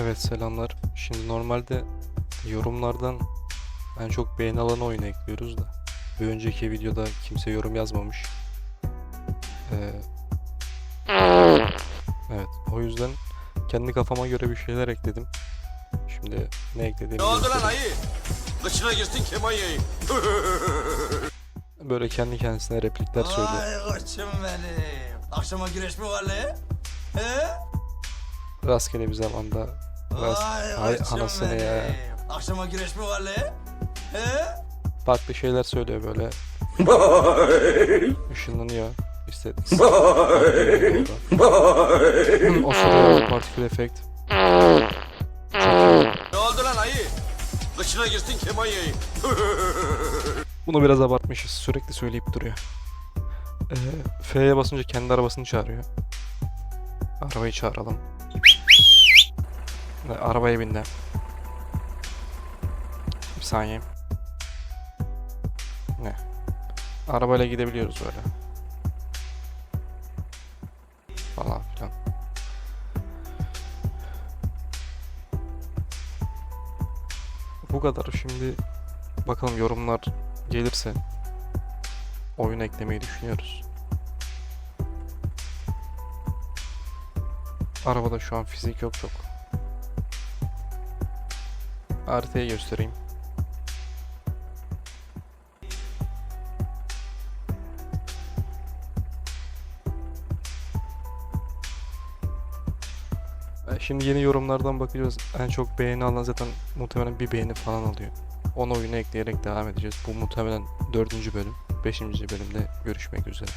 Evet selamlar. Şimdi normalde yorumlardan en çok beğeni alan oyunu ekliyoruz da. Bir önceki videoda kimse yorum yazmamış. Ee, evet o yüzden kendi kafama göre bir şeyler ekledim. Şimdi ne eklediğimi Ne oldu lan ayı? Kıçına girsin kemanyayı. Böyle kendi kendisine replikler söylüyor. Ay koçum benim. Akşama güreş mi var lan? He? Rastgele bir zamanda Ay Hay anasını ya. Akşama güreş mi var lan? He? Farklı şeyler söylüyor böyle. Işınlanıyor. İşte o sırada partikül efekt. Ne oldu lan ayı? Kıçına girsin kemanyayı. Bunu biraz abartmışız. Sürekli söyleyip duruyor. Ee, F'ye basınca kendi arabasını çağırıyor. Arabayı çağıralım. Arabaya bindi. Bir saniye. Ne? Arabayla gidebiliyoruz böyle. Falan filan. Bu kadar. Şimdi bakalım yorumlar gelirse oyun eklemeyi düşünüyoruz. Arabada şu an fizik yok çok. Haritayı göstereyim. E, Şimdi yeni yorumlardan bakacağız. En çok beğeni alan zaten muhtemelen bir beğeni falan alıyor. Onu oyuna ekleyerek devam edeceğiz. Bu muhtemelen dördüncü bölüm. Beşinci bölümde görüşmek üzere.